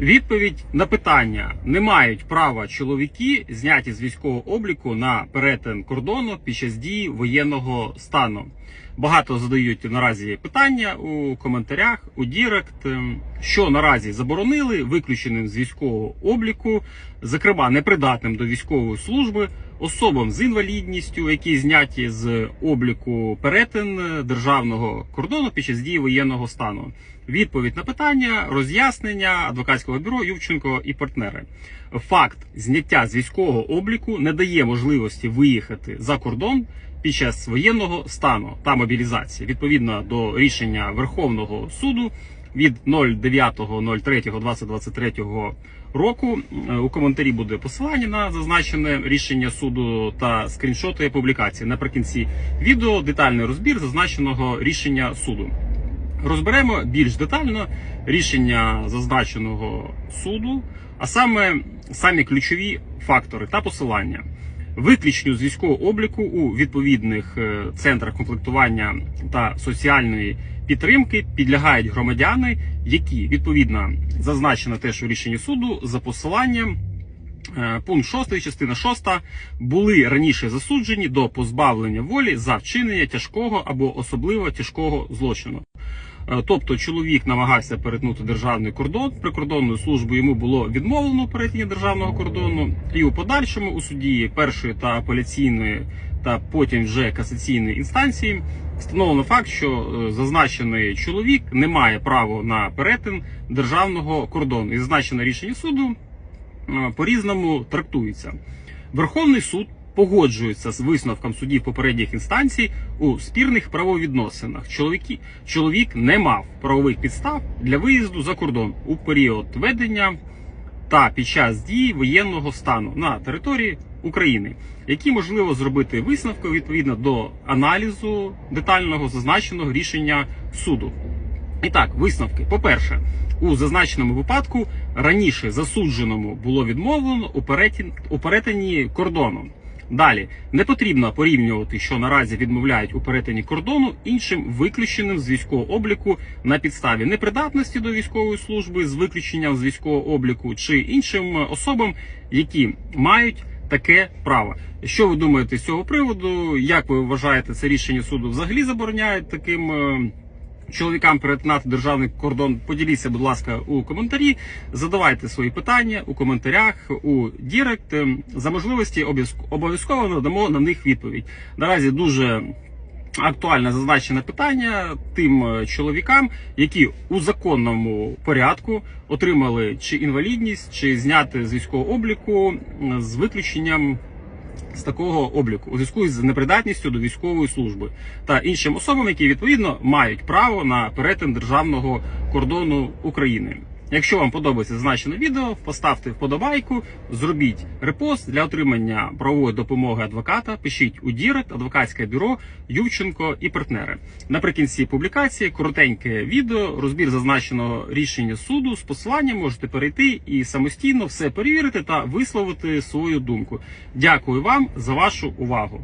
Відповідь на питання: не мають права чоловіки, зняті з військового обліку на перетин кордону під час дії воєнного стану. Багато задають наразі питання у коментарях, у Дірект, ем, що наразі заборонили виключеним з військового обліку, зокрема непридатним до військової служби, особам з інвалідністю, які зняті з обліку перетин державного кордону під час дії воєнного стану. Відповідь на питання, роз'яснення адвокатського бюро Ювченко і партнери. Факт зняття з військового обліку не дає можливості виїхати за кордон під час воєнного стану та мобілізації відповідно до рішення Верховного суду від 09.03.2023 року. Е, У коментарі буде посилання на зазначене рішення суду та скріншоти публікації. Наприкінці відео детальний розбір зазначеного рішення суду. Розберемо більш детально рішення зазначеного суду, а саме самі ключові фактори та посилання. Виключенню з військового обліку у відповідних е, центрах комплектування та соціальної підтримки підлягають громадяни, які відповідно зазначено теж у рішенні суду за посиланням. Е, Пункт 6, частина 6, були раніше засуджені до позбавлення волі за вчинення тяжкого або особливо тяжкого злочину. Е, Тобто чоловік намагався перетнути державний кордон. Прикордонною службою йому було відмовлено перетині державного кордону, і у подальшому у суді першої та апеляційної та потім вже касаційної інстанції встановлено факт, що е, зазначений чоловік не має права на перетин державного кордону. І зазначене рішення суду е, по-різному трактується. Верховний суд погоджується з висновком судів попередніх інстанцій у спірних правовідносинах. Чоловіки, чоловік не мав правових підстав для виїзду за кордон у період ведення та під час дії воєнного стану на території України, які можливо зробити висновки відповідно до аналізу детального зазначеного рішення суду. І так, висновки. По-перше, у зазначеному випадку раніше засудженому було відмовлено у перетин- у перетині кордону. Далі не потрібно порівнювати, що наразі відмовляють у перетині кордону іншим виключеним з військового обліку на підставі непридатності до військової служби з виключенням з військового обліку чи іншим особам, які мають таке право. Що ви думаєте з цього приводу? Як ви вважаєте, це рішення суду взагалі забороняє таким? Чоловікам перетинати державний кордон. Поділіться, будь ласка, у коментарі. Задавайте свої питання у коментарях у Дірект. Ем, За можливості обов'язк- обов'язково надамо на них відповідь. Наразі дуже. Актуальне зазначене питання тим е, чоловікам, які у законному порядку отримали чи інвалідність, чи зняти з військового обліку з виключенням з такого обліку у зв'язку з непридатністю до військової служби та іншим особам, які відповідно мають право на перетин державного кордону України. Якщо вам подобається зазначене відео, поставте вподобайку, зробіть репост для отримання правової допомоги адвоката. Пишіть у Дірект, адвокатське бюро Ювченко і партнери. Наприкінці публікації коротеньке відео, розбір зазначеного рішення суду з посиланням можете перейти і самостійно все перевірити та висловити свою думку. Дякую вам за вашу увагу.